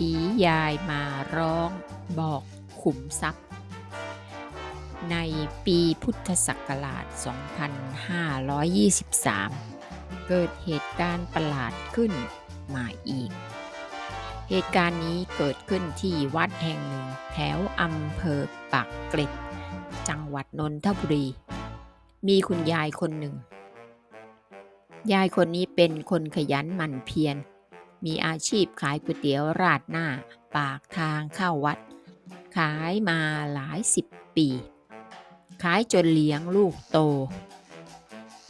ผียายมาร้องบอกขุมทรัพย์ ในปีพุทธศักราช 2523 เกิดเหตุการณ์ประหลาดขึ้นมาอีก เหตุการณ์นี้เกิดขึ้นที่วัดแห่งหนึ่งแถวอำเภอปากเกร็ด จังหวัดนนทบุรี มีคุณยายคนหนึ่ง ยายคนนี้เป็นคนขยันหมั่นเพียร มีอาชีพขายก๋วยเตี๋ยวราดหน้า ปากทางเข้าวัด ขายมาหลายสิบปี ขายจนเลี้ยงลูกโต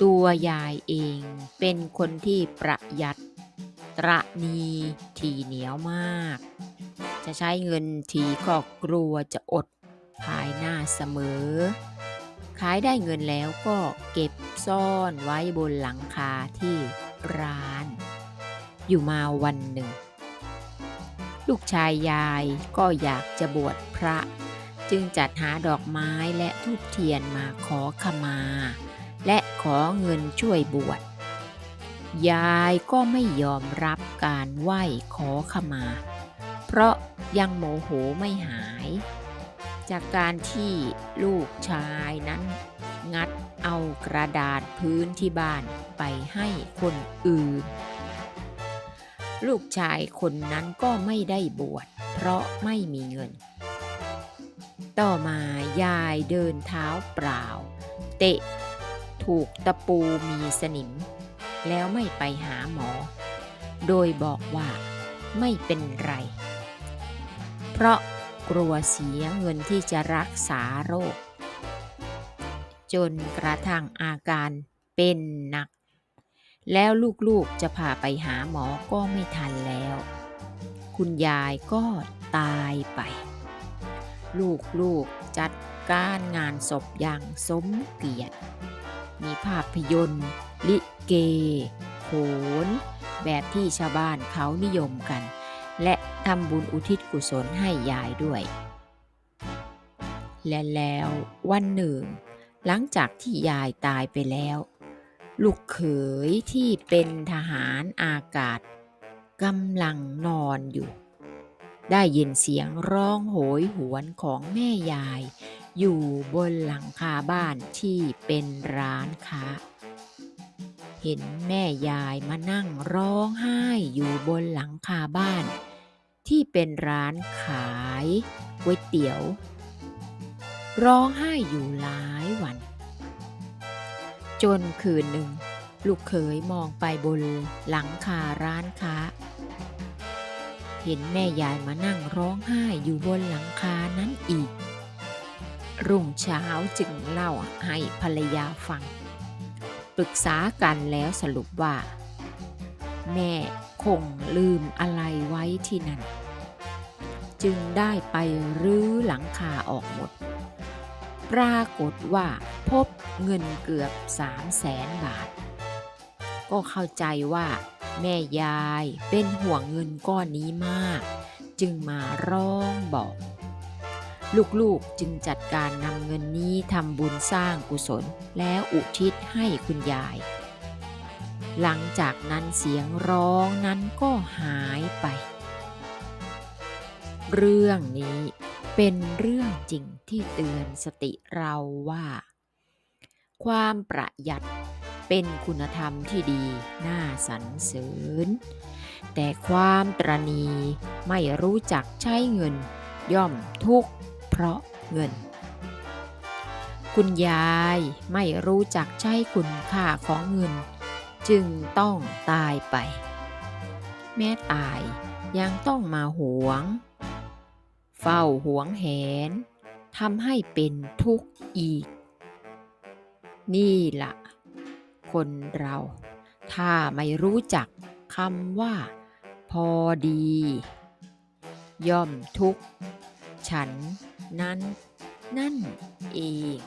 ตัวยายเองเป็นคนที่ประหยัด ตระนีทีเหนียวมาก จะใช้เงินทีก็กลัวจะอดภายหน้าเสมอ ขายได้เงินแล้วก็เก็บซ่อนไว้บนหลังคาที่ร้าน อยู่มาวันหนึ่ง ลูกชายยายก็อยากจะบวชพระ จึงจัดหาดอกไม้และทูบเทียนมาขอขมา และขอเงินช่วยบวชยายก็ไม่ยอมรับการไหว้ขอขมา เพราะยังโมโหไม่หาย จากการที่ลูกชายนั้น งัดเอากระดาษพื้นที่บ้านไปให้คนอื่น ลูกชายคนนั้นก็ไม่ได้บวชเพราะไม่มีเงิน ต่อมายายเดินเท้าเปล่า เตะ ถูกตะปูมีสนิม แล้วไม่ไปหาหมอ โดยบอกว่าไม่เป็นไร เพราะกลัวเสียเงินที่จะรักษาโรค จนกระทั่งอาการเป็นหนัก แล้วลูกๆจะพาไปหาหมอก็ไม่ทันแล้ว คุณยายก็ตายไป ลูกๆจัดการงานศพอย่างสมเกียรติ มีภาพยนตร์ ลิเก โขน แบบที่ชาวบ้านเขานิยมกัน และทำบุญอุทิศกุศลให้ยายด้วย และแล้ววันหนึ่ง หลังจากที่ยายตายไปแล้ว ลูกเขยที่เป็นทหารอากาศกำลังนอนอยู่ ได้ยินเสียงร้องโหยหวนของแม่ยาย อยู่บนหลังคาบ้านที่เป็นร้านค้า เห็นแม่ยายมานั่งร้องไห้อยู่บนหลังคาบ้าน ที่เป็นร้านขายก๋วยเตี๋ยว ร้องไห้อยู่หลายวัน จนคืนหนึ่ง ลูกเขยมองไปบนหลังคาร้านค้า เห็นแม่ยายมานั่งร้องไห้อยู่บนหลังคานั้นอีก รุ่งเช้าจึงเล่าให้ภรรยาฟัง ปรึกษากันแล้วสรุปว่า แม่คงลืมอะไรไว้ที่นั่น จึงได้ไปรื้อหลังคาออกหมด ปรากฏว่าพบเงินเกือบสามแสนบาท ก็เข้าใจว่า แม่ยายเป็นห่วงเงินก้อนนี้มาก จึงมาร้องบอก ลูกๆจึงจัดการนำเงินนี้ทำบุญสร้างกุศลแล้วอุทิศให้คุณยาย หลังจากนั้นเสียงร้องนั้นก็หายไป เรื่องนี้ เป็นเรื่องจริงที่เตือนสติเราว่า ความประหยัดเป็นคุณธรรมที่ดีน่าสรรเสริญ แต่ความตรณีไม่รู้จักใช้เงินย่อมทุกข์เพราะเงิน คุณยายไม่รู้จักใช้คุณค่าของเงิน จึงต้องตายไป แม้ตายยังต้องมาหวง เฝ้าหวงแหนทำให้เป็นทุกข์อีก นี่ละคนเรา ถ้าไม่รู้จักคำว่า พอดี ย่อมทุกข์ ฉันนั้นนั่นเอง